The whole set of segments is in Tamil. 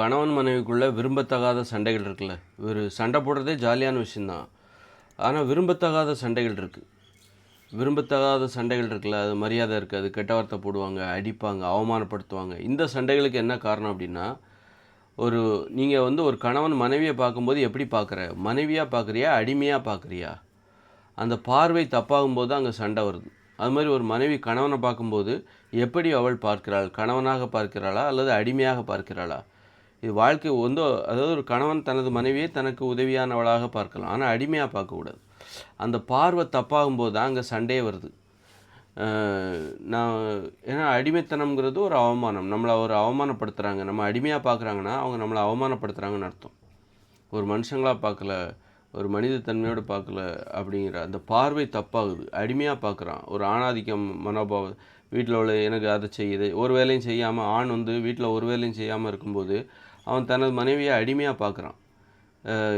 கணவன் மனைவிக்குள்ளே விரும்பத்தகாத சண்டைகள் இருக்குல்ல. ஒரு சண்டை போடுறதே ஜாலியான விஷயந்தான் ஆனால் விரும்பத்தகாத சண்டைகள் இருக்குது விரும்பத்தகாத சண்டைகள் இருக்குல்ல. அது மரியாதை இருக்காது கெட்ட வார்த்தை போடுவாங்க அடிப்பாங்க அவமானப்படுத்துவாங்க. இந்த சண்டைகளுக்கு என்ன காரணம் அப்படின்னா ஒரு நீங்கள் வந்து ஒரு கணவன் மனைவியை பார்க்கும்போது எப்படி பார்க்குற? மனைவியாக பார்க்குறியா? அடிமையாக பார்க்குறியா? அந்த பார்வை தப்பாகும்போது அங்கே சண்டை வருது. அது மாதிரி ஒரு மனைவி கணவனை பார்க்கும்போது எப்படி அவள் பார்க்கிறாள்? கணவனாக பார்க்கிறாளா? அல்லது அடிமையாக பார்க்கிறாளா? இது வாழ்க்கை வந்து அதாவது ஒரு கணவன் தனது மனைவியை தனக்கு உதவியானவளாக பார்க்கலாம். ஆனால் அடிமையாக பார்க்கக்கூடாது. அந்த பார்வை தப்பாகும்போது தான் அங்கே சண்டையே வருது. நான் ஏன்னா அடிமைத்தனம்ங்கிறது ஒரு அவமானம். நம்மளை ஒரு அவமானப்படுத்துகிறாங்க நம்ம அடிமையாக பார்க்குறாங்கன்னா அவங்க நம்மளை அவமானப்படுத்துகிறாங்கன்னு அர்த்தம். ஒரு மனுஷங்களாக பார்க்கல ஒரு மனித தன்மையோடு பார்க்கல அப்படிங்கிற அந்த பார்வை தப்பாகுது. அடிமையாக பார்க்குறான். ஒரு ஆணாதிக்கம் மனோபாவம் வீட்டில் உள்ள எனக்கு அதை செய்யுது. ஒரு வேலையும் செய்யாமல் ஆண் வந்து வீட்டில் ஒரு வேலையும் செய்யாமல் இருக்கும்போது அவன் தனது மனைவியை அடிமையாக பார்க்குறான்.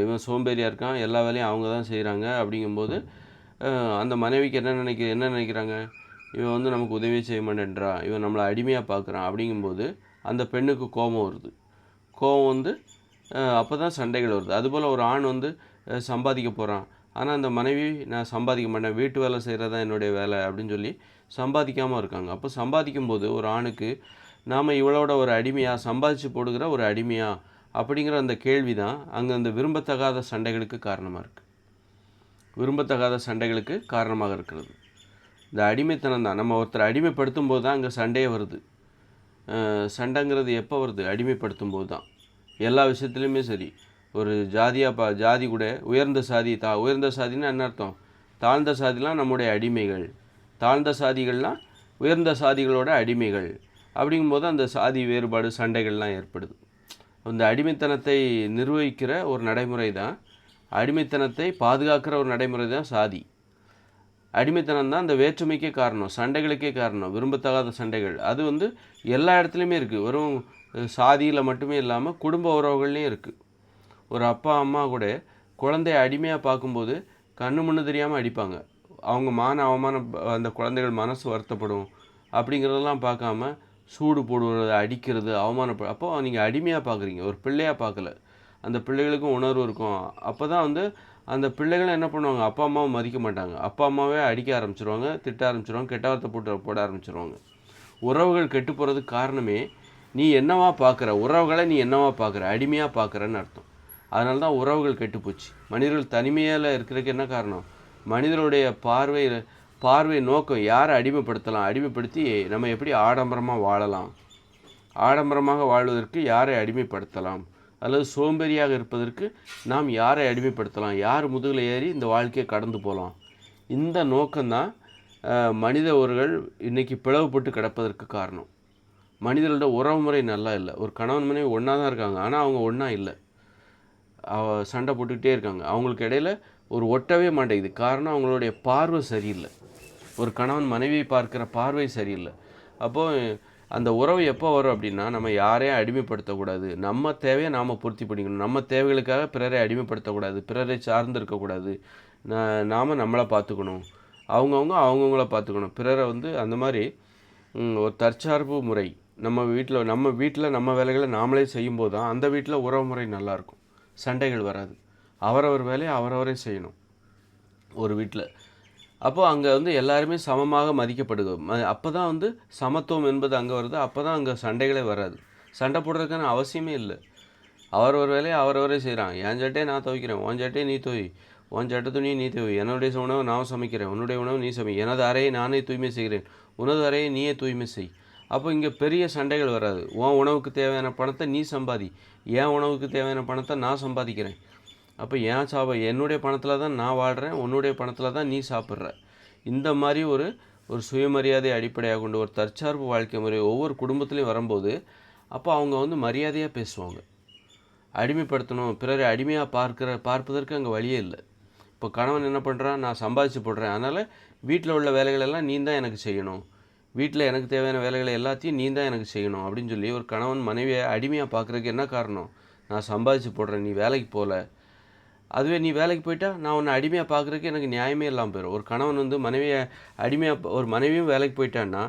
இவன் சோம்பேறியாக இருக்கான் எல்லா வேலையும் அவங்க தான் செய்கிறாங்க அப்படிங்கும்போது அந்த மனைவிக்கு என்ன நினைக்க என்ன நினைக்கிறாங்க? இவன் வந்து நமக்கு உதவி செய்ய மாட்டேன்றான் இவன் நம்மளை அடிமையாக பார்க்குறான் அப்படிங்கும்போது அந்த பெண்ணுக்கு கோபம் வருது. கோபம் வந்து அப்போ தான் சண்டைகள் வருது. அதுபோல் ஒரு ஆண் வந்து சம்பாதிக்க போகிறான் ஆனால் அந்த மனைவி நான் சம்பாதிக்க மாட்டேன் வீட்டு வேலை செய்கிறது தான் என்னுடைய வேலை அப்படின்னு சொல்லி சம்பாதிக்காமல் இருக்காங்க. அப்போ சம்பாதிக்கும் போது ஒரு ஆணுக்கு நாம் இவளோட ஒரு அடிமையாக சம்பாதிச்சு போடுகிற ஒரு அடிமையாக அப்படிங்கிற அந்த கேள்வி தான் அங்கே அந்த விரும்பத்தகாத சண்டைகளுக்கு காரணமாக இருக்குது விரும்பத்தகாத சண்டைகளுக்கு காரணமாக இருக்கிறது. இந்த அடிமைத்தனம் தான். நம்ம ஒருத்தரை அடிமைப்படுத்தும் போது தான் அங்கே சண்டையே வருது. சண்டைங்கிறது எப்போ வருது? அடிமைப்படுத்தும் போது தான். எல்லா விஷயத்துலையுமே சரி. ஒரு ஜாதியாக பா ஜாதி கூட உயர்ந்த சாதி தா உயர்ந்த சாதின்னா என்ன அர்த்தம்? தாழ்ந்த சாதிலாம் நம்முடைய அடிமைகள். தாழ்ந்த சாதிகள்லாம் உயர்ந்த சாதிகளோட அடிமைகள். அப்படிங்கும்போது அந்த சாதி வேறுபாடு சண்டைகள்லாம் ஏற்படுது. அந்த அடிமைத்தனத்தை நிர்வகிக்கிற ஒரு நடைமுறை தான் அடிமைத்தனத்தை பாதுகாக்கிற ஒரு நடைமுறை தான் சாதி. அடிமைத்தனம் தான் அந்த வேற்றுமைக்கே காரணம் சண்டைகளுக்கே காரணம் விரும்பத்தகாத சண்டைகள். அது வந்து எல்லா இடத்துலையுமே இருக்குது வெறும் சாதியில் மட்டுமே இல்லாமல் குடும்ப உறவுகள்லேயும் இருக்குது ஒரு அப்பா அம்மா கூட குழந்தைய அடிமையாக பார்க்கும்போது கண்ணு முன்னு தெரியாமல் அடிப்பாங்க. அவங்க மான அவமானம் அந்த குழந்தைகள் மனசு வருத்தப்படும் அப்படிங்கிறதெல்லாம் பார்க்காம சூடு போடுவது அடிக்கிறது அவமானப்ப அப்போ நீங்கள் அடிமையாக பார்க்குறீங்க ஒரு பிள்ளையாக பார்க்கல அந்த பிள்ளைகளுக்கும் உணர்வு இருக்கும். அப்போ தான் வந்து அந்த பிள்ளைகளும் என்ன பண்ணுவாங்க? அப்பா அம்மாவை மதிக்க மாட்டாங்க. அப்பா அம்மாவே அடிக்க ஆரம்பிச்சிருவாங்க திட்ட ஆரம்பிச்சிருவாங்க கெட்ட வார்த்தை போட்டு போட ஆரம்பிச்சிருவாங்க. உறவுகள் கெட்டு போகிறதுக்கு காரணமே நீ என்னவா பார்க்குற உறவுகளை நீ என்னவா பார்க்குற அடிமையாக பார்க்குறன்னு அர்த்தம். அதனால தான் உறவுகள் கெட்டுப்போச்சு மனிதர்கள் தனிமையில் இருக்கிறதுக்கு என்ன காரணம்? மனிதனுடைய பார்வையில் பார்வை நோக்கம் யாரை அடிமைப்படுத்தலாம்? அடிமைப்படுத்தி நம்ம எப்படி ஆடம்பரமாக வாழலாம்? ஆடம்பரமாக வாழ்வதற்கு யாரை அடிமைப்படுத்தலாம்? அல்லது சோம்பேறியாக இருப்பதற்கு நாம் யாரை அடிமைப்படுத்தலாம்? யார் முதுகில் ஏறி இந்த வாழ்க்கையை கடந்து போகலாம்? இந்த நோக்கம்தான் மனித ஒருகள் இன்றைக்கி பிளவுபட்டு கிடப்பதற்கு காரணம். மனிதர்களோட உறவுமுறை நல்லா இல்லை. ஒரு கணவன் மனைவி ஒன்றா தான் இருக்காங்க. ஆனால் அவங்க ஒன்றா இல்லை. அவ சண்டை போட்டுக்கிட்டே இருக்காங்க. அவங்களுக்கு இடையில ஒரு ஒட்டவே மாட்டேங்குது. காரணம் அவங்களுடைய பார்வை சரியில்லை. ஒரு கணவன் மனைவியை பார்க்குற பார்வை சரியில்லை. அப்போது அந்த உறவு எப்போ வரும் அப்படின்னா நம்ம யாரையும் அடிமைப்படுத்தக்கூடாது. நம்ம தேவையை நாம் பூர்த்தி பண்ணிக்கணும். நம்ம தேவைகளுக்காக பிறரை அடிமைப்படுத்தக்கூடாது. பிறரை சார்ந்து இருக்கக்கூடாது நாம் நாம நம்மளை பார்த்துக்கணும். அவங்கவுங்க அவங்கவுங்கள பார்த்துக்கணும். பிறரை வந்து அந்த மாதிரி ஒரு தற்சார்பு முறை. நம்ம வீட்டில் நம்ம வீட்டில் நம்ம வேலைகளை நாமளே செய்யும்போது தான் அந்த வீட்டில் உறவு முறை நல்லாயிருக்கும். சண்டைகள் வராது. அவரவர் வேலையை அவரவரே செய்யணும். ஒரு வீட்டில். அப்போது அங்கே வந்து எல்லாருமே சமமாக மதிக்கப்படுது. அப்போ தான் வந்து சமத்துவம் என்பது அங்கே வருது. அப்போ தான் அங்கே சண்டைகளே வராது. சண்டை போடுறதுக்கான அவசியமே இல்லை. அவர் ஒரு வேலையை அவரவரே செய்கிறான் என் சட்டையை நான் துவைக்கிறேன். உன் சட்டையை நீ துவை. உன் சட்டை துணியை நீ துவை. என்னுடைய உணவை நான் சமைக்கிறேன். உன்னுடைய உணவு நீ சமை. எனது அறையை நானே தூய்மை செய்கிறேன். உனது அறையை நீயே தூய்மை செய். அப்போ இங்கே பெரிய சண்டைகள் வராது. உன் உணவுக்கு தேவையான பணத்தை நீ சம்பாதி. என் உணவுக்கு தேவையான பணத்தை நான் சம்பாதிக்கிறேன். அப்போ ஏன் சாப்ப என்னுடைய பணத்தில் தான் நான் வாழ்கிறேன் உன்னுடைய பணத்தில் தான் நீ சாப்பிட்ற. இந்த மாதிரி ஒரு ஒரு சுயமரியாதை அடிப்படையாக கொண்டு ஒரு தற்சார்பு வாழ்க்கை முறை ஒவ்வொரு குடும்பத்துலேயும் வரும்போது அப்போ அவங்க வந்து மரியாதையாக பேசுவாங்க. அடிமைப்படுத்தணும் பிறரை அடிமையாக பார்க்கிற பார்ப்பதற்கு அங்கே வழியே இல்லை. இப்போ கணவன் என்ன பண்ணுறான் நான் சம்பாதிச்சு போடுறேன். அதனால் வீட்டில் உள்ள வேலைகளெல்லாம் நீ தான் எனக்கு செய்யணும். வீட்டில் எனக்கு தேவையான வேலைகளை எல்லாத்தையும் நீ தான் எனக்கு செய்யணும் அப்படின்னு சொல்லி ஒரு கணவன் மனைவியை அடிமையாக பார்க்குறதுக்கு என்ன காரணம்? நான் சம்பாதிச்சு போடுறேன் நீ வேலைக்கு போகல. அதுவே நீ வேலைக்கு போயிட்டா நான் உன்னை அடிமையாக பார்க்குறதுக்கு எனக்கு நியாயமே இல்லாமல் போயிடும் ஒரு கணவன் வந்து மனைவியை அடிமையாக ஒரு மனைவியும் வேலைக்கு போயிட்டான்னா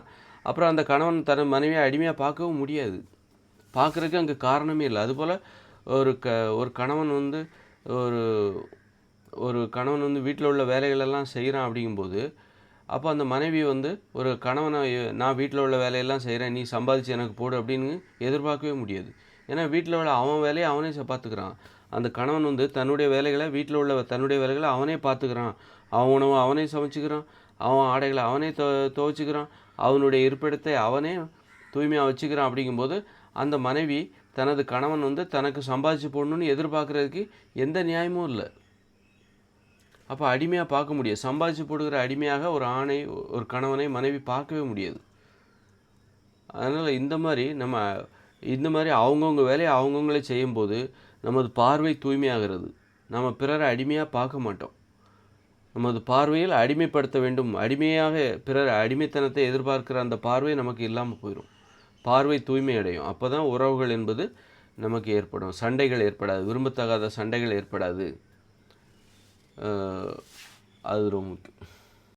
அப்புறம் அந்த கணவன் தன் மனைவியை அடிமையாக பார்க்கவும் முடியாது. பார்க்குறதுக்கு அங்கே காரணமே இல்லை. அதுபோல் ஒரு க ஒரு கணவன் வந்து ஒரு ஒரு கணவன் வந்து வீட்டில் உள்ள வேலைகளெல்லாம் செய்கிறான் அப்படிங்கும்போது அப்போ அந்த மனைவி வந்து ஒரு கணவனை நான் வீட்டில் உள்ள வேலையெல்லாம் செய்கிறேன் நீ சம்பாதிச்சு எனக்கு போடு அப்படின்னு எதிர்பார்க்கவே முடியாது. ஏன்னா வீட்டில் உள்ள அவன் வேலையை அவனே பார்த்துக்கிறான். அந்த கணவன் வந்து தன்னுடைய வேலைகளை வீட்டில் உள்ள தன்னுடைய வேலைகளை அவனே பார்த்துக்கிறான். அவன் உணவு அவனே சமைச்சிக்கிறான். அவன் ஆடைகளை அவனே துவ துவைச்சிக்கிறான். அவனுடைய இருப்பிடத்தை அவனே தூய்மையாக வச்சுக்கிறான் அப்படிங்கும்போது அந்த மனைவி தனது கணவன் வந்து தனக்கு சம்பாதிச்சு போடணும்னு எதிர்பார்க்குறதுக்கு எந்த நியாயமும் இல்லை. அப்போ அடிமையாக பார்க்க முடியாது. சம்பாதிச்சு போடுகிற அடிமையாக ஒரு ஆணை ஒரு கணவனை மனைவி பார்க்கவே முடியாது. அதனால் இந்த மாதிரி நம்ம இந்த மாதிரி அவங்கவுங்க வேலையை அவங்கவுங்களே செய்யும்போது நமது பார்வை தூய்மையாகிறது. நம்ம பிறரை அடிமையாக பார்க்க மாட்டோம். நமது பார்வையில் அடிமைப்படுத்த வேண்டும். அடிமையாக பிறர் அடிமைத்தனத்தை எதிர்பார்க்கிற அந்த பார்வை நமக்கு இல்லாமல் போயிடும் பார்வை தூய்மை அடையும் அப்போ தான் உறவுகள் என்பது நமக்கு ஏற்படும். சண்டைகள் ஏற்படாது. விரும்பத்தகாத சண்டைகள் ஏற்படாது. அது ரொம்ப முக்கியம்.